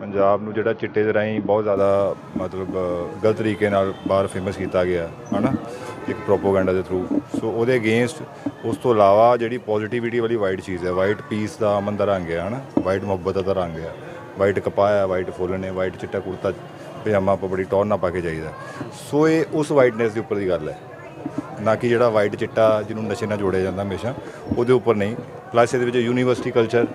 ਪੰਜਾਬ ਨੂੰ ਜਿਹੜਾ ਚਿੱਟੇ ਦੇ ਰਾਹੀਂ ਬਹੁਤ ਜ਼ਿਆਦਾ, ਮਤਲਬ, ਗਲਤ ਤਰੀਕੇ ਨਾਲ ਬਾਹਰ ਫੇਮਸ ਕੀਤਾ ਗਿਆ, ਹਨਾ? ਇੱਕ ਪ੍ਰੋਪੋਗੈਂਡਾ ਦੇ ਥਰੂ ਸੋ ਉਹਦੇ ਅਗੇਂਸਟ ਉਸ ਤੋਂ ਇਲਾਵਾ ਜਿਹੜੀ ਪੋਜ਼ਿਟਿਵਿਟੀ ਵਾਲੀ ਵਾਈਟ ਚੀਜ਼ ਹੈ ਵਾਈਟ ਪੀਸ ਦਾ ਅਮਨ ਦਾ ਰੰਗ ਹੈ, ਹਨਾ? ਵਾਈਟ ਮੁਹੱਬਤ ਦਾ ਰੰਗ ਹੈ। ਵਾਈਟ ਕਪਾਹ ਹੈ ਵਾਈਟ ਫੁੱਲ ਨੇ ਵਾਈਟ ਚਿੱਟਾ ਕੁੜਤਾ, ਪਜਾਮਾ ਆਪਾਂ ਬੜੀ ਟੌਰ ਨਾ ਪਾ ਕੇ ਜਾਈਦਾ। ਸੋ ਇਹ ਉਸ ਵਾਈਟਨੈਸ ਦੇ ਉੱਪਰ ਦੀ ਗੱਲ ਹੈ। ਨਾ ਕਿ ਜਿਹੜਾ ਵਾਈਟ ਚਿੱਟਾ ਜਿਹਨੂੰ ਨਸ਼ੇ ਨਾਲ ਜੋੜਿਆ ਜਾਂਦਾ ਹਮੇਸ਼ਾ, ਉਹਦੇ ਉੱਪਰ ਨਹੀਂ। ਪਲੱਸ ਇਹਦੇ ਵਿੱਚ ਯੂਨੀਵਰਸਿਟੀ ਕਲਚਰ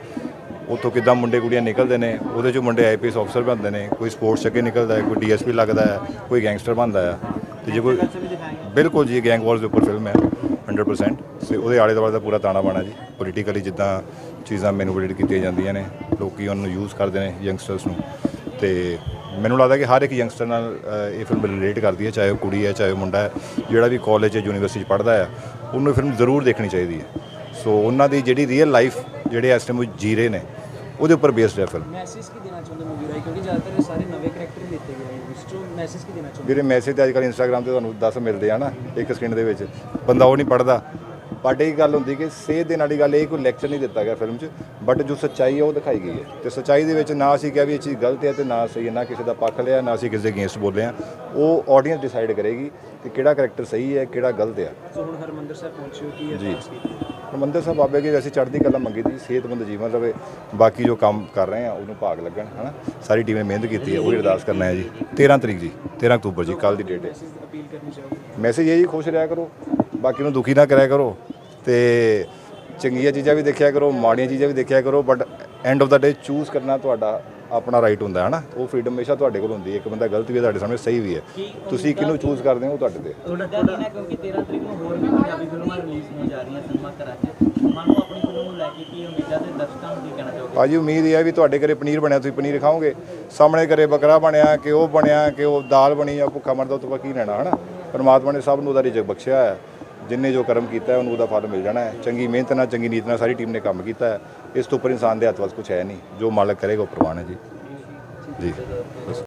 ਉੱਥੋਂ ਕਿੱਦਾਂ ਮੁੰਡੇ ਕੁੜੀਆਂ ਨਿਕਲਦੇ ਨੇ, ਉਹਦੇ ਚੋਂ ਮੁੰਡੇ ਆਈਪੀਐਸ ਅਫਸਰ ਬਣਦੇ ਨੇ, ਕੋਈ ਸਪੋਰਟਸ ਅੱਗੇ ਨਿਕਲਦਾ ਹੈ, ਕੋਈ ਡੀਐਸਪੀ ਲੱਗਦਾ ਹੈ, ਕੋਈ ਗੈਂਗਸਟਰ ਬਣਦਾ ਹੈ। ਤੇ ਜੇ ਕੋਈ ਬਿਲਕੁਲ ਜੀ ਗੈਂਗ ਵਾਰਸ ਦੇ ਉੱਪਰ ਫਿਲਮ ਹੈ 100% ਸੇ ਉਹਦੇ ਆਲੇ ਦੁਆਲੇ ਦਾ ਪੂਰਾ ਤਾਣਾ ਬਾਣਾ ਜੀ। ਪੋਲੀਟੀਕਲੀ ਜਿੱਦਾਂ ਚੀਜ਼ਾਂ ਮੈਨੂਪੂਲੇਟ ਕੀਤੀਆਂ ਜਾਂਦੀਆਂ ਨੇ, ਲੋਕੀ ਉਹਨੂੰ ਯੂਜ਼ ਕਰਦੇ ਨੇ ਯੰਗਸਟਰਸ ਨੂੰ। ਤੇ ਮੈਨੂੰ ਲੱਗਦਾ ਕਿ ਹਰ ਇੱਕ ਯੰਗਸਟਰ ਨਾਲ ਇਹ ਫਿਲਮ ਰਿਲੇਟ ਕਰਦੀ ਹੈ, ਚਾਹੇ ਉਹ ਕੁੜੀ ਹੈ, ਚਾਹੇ ਉਹ ਮੁੰਡਾ ਹੈ। ਜਿਹੜਾ ਵੀ ਕਾਲਜ ਜਾਂ ਯੂਨੀਵਰਸਿਟੀ 'ਚ ਪੜ੍ਹਦਾ ਹੈ, ਉਹਨੂੰ ਇਹ ਫਿਲਮ ਜ਼ਰੂਰ ਦੇਖਣੀ ਚਾਹੀਦੀ ਹੈ। ਸੋ ਉਹਨਾਂ ਦੀ ਜਿਹੜੀ ਰੀਅਲ ਲਾਈਫ ਜਿਹੜੇ ਇਸ ਟਾਈਮ ਉਹ ਜੀ ਰਹੇ ਨੇ ਉਹਦੇ ਉੱਪਰ ਬੇਸਡ ਹੈ ਫਿਲਮ ਮੈਸੇਜ ਕੀ ਦੇਣਾ ਚਾਹੁੰਦੇ ਮੂਵੀ ਰਾਈ ਕਿਉਂਕਿ ਜ਼ਿਆਦਾਤਰ ਸਾਰੇ ਨਵੇਂ ਕਰੈਕਟਰ ਲਿੱਤੇ ਗਏ ਮੂਵੀਜ਼ ਚੋਂ ਮੈਸੇਜ ਕੀ ਦੇਣਾ ਚਾਹੁੰਦੇ ਵੀਰੇ ਮੈਸੇਜ ਤੇ ਅੱਜ ਕੱਲ੍ਹ ਇੰਸਟਾਗ੍ਰam ਤੇ ਤੁਹਾਨੂੰ 10 ਮਿਲਦੇ ਆ ਨਾ ਇੱਕ ਸਕਿੰਟ ਦੇ ਵਿੱਚ। ਬੰਦਾ ਉਹ ਨਹੀਂ ਪੜਦਾ ਬਟ ਇਹ ਗੱਲ ਹੁੰਦੀ ਕਿ ਸੇਧ ਦੇਣ ਵਾਲੀ ਗੱਲ ਇਹ ਕੋਈ ਲੈਕਚਰ ਨਹੀਂ ਦਿੱਤਾ ਗਿਆ ਫਿਲਮ 'ਚ। ਬਟ ਜੋ ਸੱਚਾਈ ਹੈ ਉਹ ਦਿਖਾਈ ਗਈ ਹੈ। ਤੇ ਸੱਚਾਈ ਦੇ ਵਿੱਚ ਨਾ ਅਸੀਂ ਕਿਹਾ ਵੀ ਇਹ ਚੀਜ਼ ਗਲਤ ਹੈ ਤੇ ਨਾ ਸਹੀ ਹੈ ਨਾ ਕਿਸੇ ਦਾ ਪੱਖ ਲਿਆ ਨਾ ਅਸੀਂ ਕਿਸੇ ਦੇ ਅਗੇਂਸਟ ਬੋਲੇ ਆ। ਉਹ ਆਡੀਅנס ਡਿਸਾਈਡ ਕਰੇਗੀ ਕਿ ਕਿਹੜਾ ਕਰੈਕਟਰ ਸਹੀ ਹੈ ਕਿਹੜਾ ਗਲਤ ਹੈ ਸੋ ਹੁਣ ਹਰਮੰਦਰ ਸਾਹਿਬ ਪਹੁੰਚੇ ਹੋ ਕੀ ਜੀ। ਅਰਦਾਸ ਕੀਤੀ? ਹਰਮੰਦਰ ਸਾਹਿਬ ਬਾਬੇ ਕੀ ਅਸੀਂ ਚੜ੍ਹਦੀ ਕਲਾ ਮੰਗੀ ਦੀ, ਸਿਹਤਮੰਦ ਜੀਵਨ ਰਵੇ, ਬਾਕੀ ਜੋ ਕੰਮ ਕਰ ਰਹੇ ਆ, ਉਹਨੂੰ ਭਾਗ ਲੱਗਣ, ਹਨਾ? ਸਾਰੀ ਟੀਮ ਨੇ ਮਿਹਨਤ ਕੀਤੀ ਹੈ ਉਹ ਅਰਦਾਸ ਕਰਨਾ ਹੈ ਜੀ। 13 ਤਰੀਕ ਜੀ 13 ਅਕਤੂਬਰ ਜੀ ਕੱਲ ਦੀ ਡੇਟ ਹੈ। ਮੈਸੇਜ ਇਹ ਜੀ ਖੁਸ਼ ਰਿਹਾ ਕਰੋ, ਬਾਕੀ ਨੂੰ ਦੁਖੀ ਨਾ ਕਰਿਆ ਕਰੋ ਤੇ ਚੰਗੀਆਂ ਚੀਜ਼ਾਂ ਵੀ ਦੇਖਿਆ ਕਰੋ, ਮਾੜੀਆਂ ਚੀਜ਼ਾਂ ਵੀ ਦੇਖਿਆ ਕਰੋ but end of the day choose ਕਰਨਾ ਤੁਹਾਡਾ ਆਪਣਾ ਰਾਈਟ ਹੁੰਦਾ ਹੈ ਨਾ ਉਹ ਫਰੀडम ਹਮੇਸ਼ਾ ਤੁਹਾਡੇ ਕੋਲ ਹੁੰਦੀ ਹੈ ਇੱਕ ਬੰਦਾ ਗਲਤ ਵੀ ਹੈ ਤੁਹਾਡੇ ਸਾਹਮਣੇ ਸਹੀ ਵੀ ਹੈ। ਤੁਸੀਂ ਕਿਹਨੂੰ ਚੂਜ਼ ਕਰਦੇ ਹੋ ਉਹ ਤੁਹਾਡੇ ਤੇ। ਤੁਹਾਡਾ ਨਾ ਕਿਉਂਕਿ 13 ਤਰੀਕ ਨੂੰ ਹੋਰ ਵੀ ਪੰਜਾਬੀ ਫਿਲਮਾਂ ਰਿਲੀਜ਼ ਹੋਣ ਜਾ ਰਹੀਆਂ ਸਿਨੇਮਾ ਘਰਾਂ 'ਚ। ਮਨ ਨੂੰ ਆਪਣੀ ਫਿਲਮ ਨੂੰ ਲੈ ਕੇ ਕੀ ਉਮੀਦਾਂ ਤੇ ਦਰਸ਼ਕਾਂ ਨੂੰ ਕੀ ਕਹਿਣਾ ਚਾਹੋਗੇ? ਭਾਜੀ ਉਮੀਦ ਇਹ ਹੈ ਵੀ ਤੁਹਾਡੇ ਘਰੇ ਪਨੀਰ ਬਣਿਆ ਤੁਸੀਂ ਪਨੀਰ ਖਾਓਗੇ। ਸਾਹਮਣੇ ਘਰੇ ਬੱਕਰਾ ਬਣਿਆ ਕਿ ਉਹ ਬਣਿਆ ਕਿ ਉਹ ਦਾਲ ਬਣੀ ਜਾਂ ਭੁੱਖਾ ਮਰਦਾ ਉਹ ਤੋਂ ਕੀ ਲੈਣਾ ਹਨਾ? ਪਰਮਾਤਮਾ ਨੇ ਸਭ ਨੂੰ ਉਹਦਾ ਰਿਜ਼ਕ ਬਖਸ਼ਿਆ ਹੈ ਜਿੰਨੇ ਜੋ ਕਰਮ ਕੀਤਾ ਉਹਨੂੰ ਉਹਦਾ ਫਲ ਮਿਲ ਜਾਣਾ ਹੈ। ਚੰਗੀ ਮਿਹਨਤ ਨਾਲ, ਚੰਗੀ ਨੀਤ ਨਾਲ ਸਾਰੀ ਟੀਮ ਨੇ ਕੰਮ ਕੀਤਾ ਹੈ। ਇਸ ਤੋਂ ਉੱਪਰ ਇਨਸਾਨ ਦੇ ਹੱਥ ਵੱਸ ਕੁਝ ਹੈ ਨਹੀਂ। ਜੋ ਮਾਲਕ ਕਰੇਗਾ, ਉਹ ਪ੍ਰਵਾਨ ਹੈ ਜੀ। ਜੀ। ਬਸ